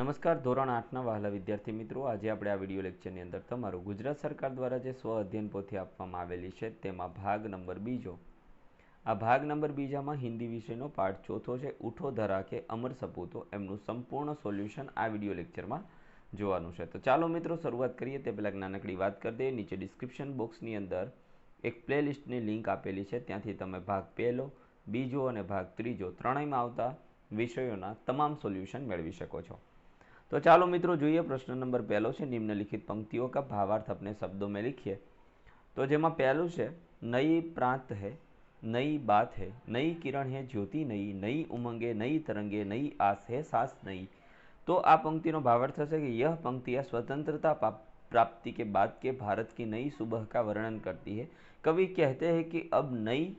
નમસ્કાર, ધોરણ આઠના વહાલા વિદ્યાર્થી મિત્રો. આજે આપણે આ વીડિયો લેક્ચરની અંદર તમારું ગુજરાત સરકાર દ્વારા જે સ્વ અધ્યયન પોથી આપવામાં આવેલી છે તેમાં ભાગ નંબર બીજો. આ ભાગ નંબર બીજામાં હિન્દી વિષયનો પાઠ ચોથો છે, ઉઠો, ધરા કે અમર સપૂતો. એમનું સંપૂર્ણ સોલ્યુશન આ વીડિયો લેક્ચરમાં જોવાનું છે. તો ચાલો મિત્રો, શરૂઆત કરીએ. તે પહેલાં નાનકડી વાત કરી દઈએ. નીચે ડિસ્ક્રિપ્શન બોક્સની અંદર એક પ્લેલિસ્ટની લિંક આપેલી છે. ત્યાંથી તમે ભાગ પહેલો, બીજો અને ભાગ ત્રીજો ત્રણેયમાં આવતા વિષયોના તમામ સોલ્યુશન મેળવી શકો છો. तो चलो मित्रों जो प्रश्न नंबर पहलो निम्नलिखित पंक्तियों का भावार्थ अपने शब्दों में लिखिए तो जेमा पहलू से नई प्रांत है नई बात है नई किरण है ज्योति नई नई उमंगे नई तरंगे नई आस है सास नई तो आ पंक्ति भावार्थ है कि यह पंक्तियाँ स्वतंत्रता प्राप्ति के बाद के भारत की नई सुबह का वर्णन करती है कवि कहते हैं कि अब नई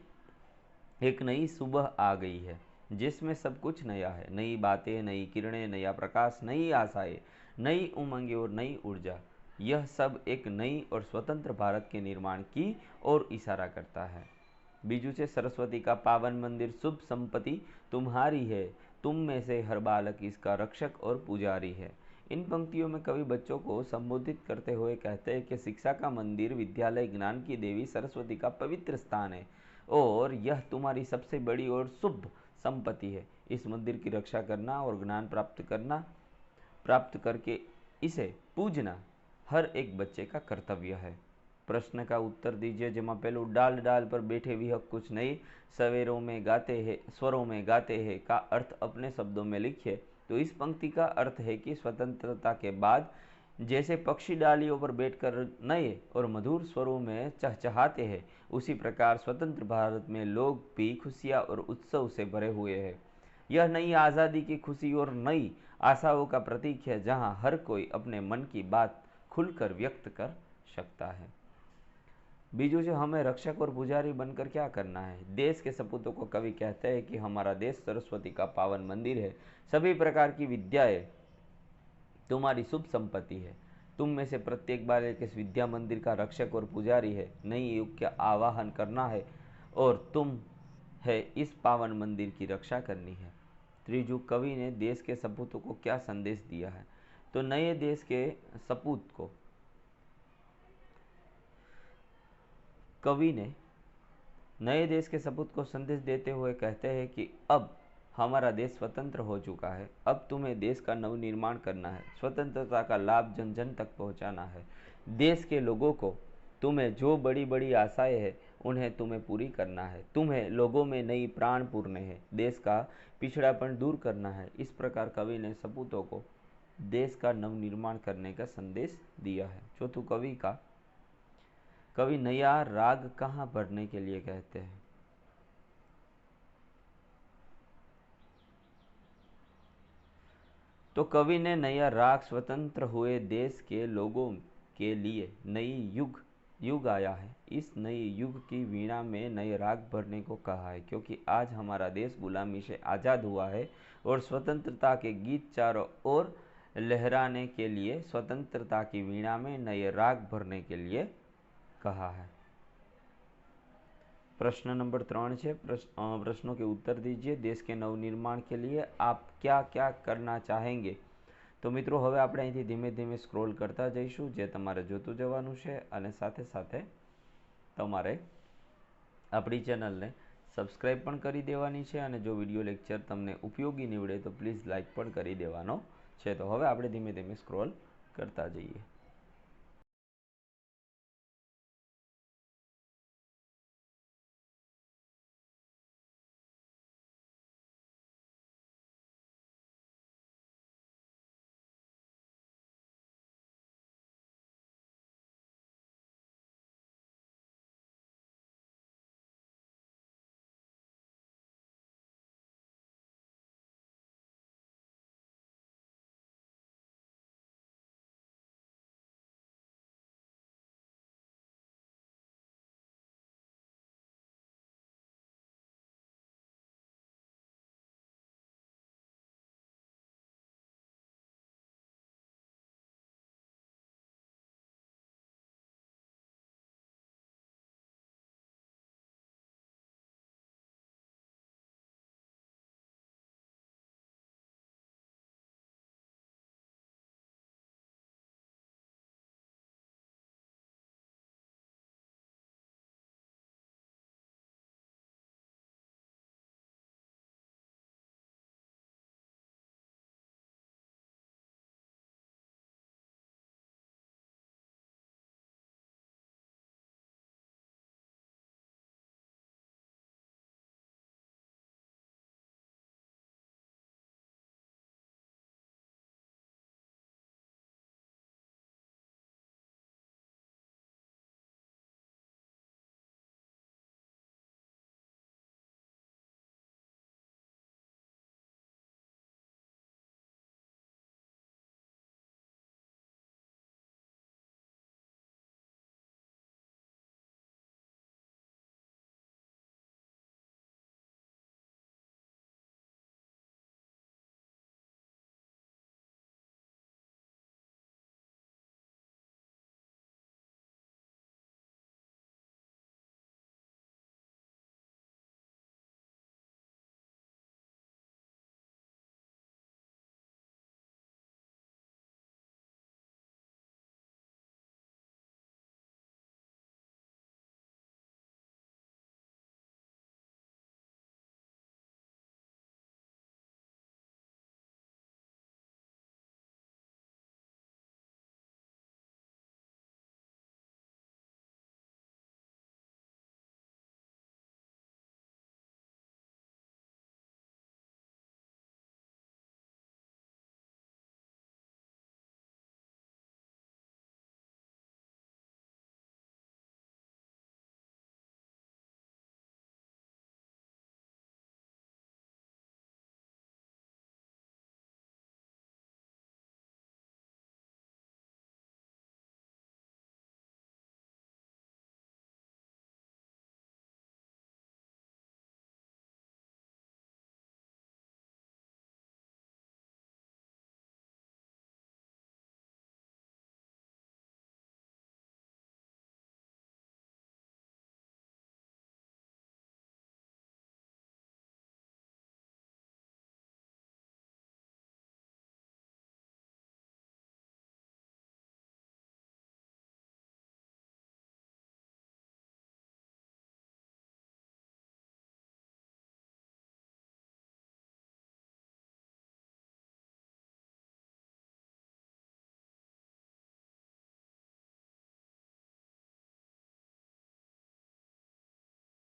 एक नई सुबह आ गई है जिसमें सब कुछ नया है, नई बातें, नई किरणें, नया प्रकाश, नई आशाएँ, नई उमंगें और नई ऊर्जा। यह सब एक नई और स्वतंत्र भारत के निर्माण की ओर इशारा करता है। बीजू से सरस्वती का पावन मंदिर शुभ संपत्ति तुम्हारी है। तुम में से हर बालक इसका रक्षक और पुजारी है। इन पंक्तियों में कवि बच्चों को संबोधित करते हुए कहते हैं कि शिक्षा का मंदिर, विद्यालय, ज्ञान की देवी सरस्वती का पवित्र स्थान है और यह तुम्हारी सबसे बड़ी और शुभ संपत्ति है। इस मंदिर की रक्षा करना और ज्ञान प्राप्त करना, प्राप्त करके इसे पूजना हर एक बच्चे का कर्तव्य है। प्रश्न का उत्तर दीजिए, जमा पहलू डाल डाल पर बैठे भी हक कुछ नहीं। सवेरों में गाते हैं, स्वरों में गाते हैं का अर्थ अपने शब्दों में लिखिए। तो इस पंक्ति का अर्थ है कि स्वतंत्रता के बाद जैसे पक्षी डालियों पर बैठकर नए और मधुर स्वरों में चहचहाते हैं उसी प्रकार स्वतंत्र भारत में लोग भी खुशियाँ और उत्सव से भरे हुए हैं। यह नई आज़ादी की खुशी और नई आशाओं का प्रतीक है, जहाँ हर कोई अपने मन की बात खुलकर व्यक्त कर सकता है। बीजू से हमें रक्षक और पुजारी बनकर क्या करना है? देश के सपूतों को कवि कहते हैं कि हमारा देश सरस्वती का पावन मंदिर है। सभी प्रकार की विद्याएँ तुम्हारी शुभ संपत्ति है। तुम में से प्रत्येक बार एक इस विद्या मंदिर का रक्षक और पुजारी है। नई युग का आवाहन करना है और तुम है इस पावन मंदिर की रक्षा करनी है। त्रिजु कवि ने देश के सपूतों को क्या संदेश दिया है? तो नए देश के सपूत को। कवि ने नए देश के सपूत को संदेश देते हुए कहते हैं कि अब हमारा देश स्वतंत्र हो चुका है। अब तुम्हें देश का नवनिर्माण करना है। स्वतंत्रता का लाभ जन जन तक पहुंचाना है। देश के लोगों को तुम्हें जो बड़ी बड़ी आशाएँ हैं, उन्हें तुम्हें पूरी करना है। तुम्हें लोगों में नई प्राण पूर्ण है। देश का पिछड़ापन दूर करना है। इस प्रकार कवि ने सपूतों को देश का नवनिर्माण करने का संदेश दिया है। चौथु कवि का, कवि नया राग कहाँ भरने के लिए कहते हैं? तो कवि ने नया राग स्वतंत्र हुए देश के लोगों के लिए नई युग युग आया है। इस नई युग की वीणा में नए राग भरने को कहा है, क्योंकि आज हमारा देश गुलामी से आज़ाद हुआ है और स्वतंत्रता के गीत चारों ओर लहराने के लिए, स्वतंत्रता की वीणा में नए राग भरने के लिए कहा है। प्रश्न नंबर ત્રણ છે प्रश्नों के उत्तर दीजिए देश के नवनिर्माण के लिए आप क्या क्या करना चाहेंगे તો મિત્રો હવે આપણે અહીંથી ધીમે ધીમે સ્ક્રોલ કરતા જઈશું જે તમારે જોતું જવાનું છે અને સાથે સાથે તમારે આપણી ચેનલને સબસ્ક્રાઈબ પણ કરી દેવાની છે અને જો વિડીયો લેક્ચર તમને ઉપયોગી નીવડે તો પ્લીઝ લાઇક પણ કરી દેવાનો છે તો હવે આપણે ધીમે ધીમે સ્ક્રોલ કરતા જઈએ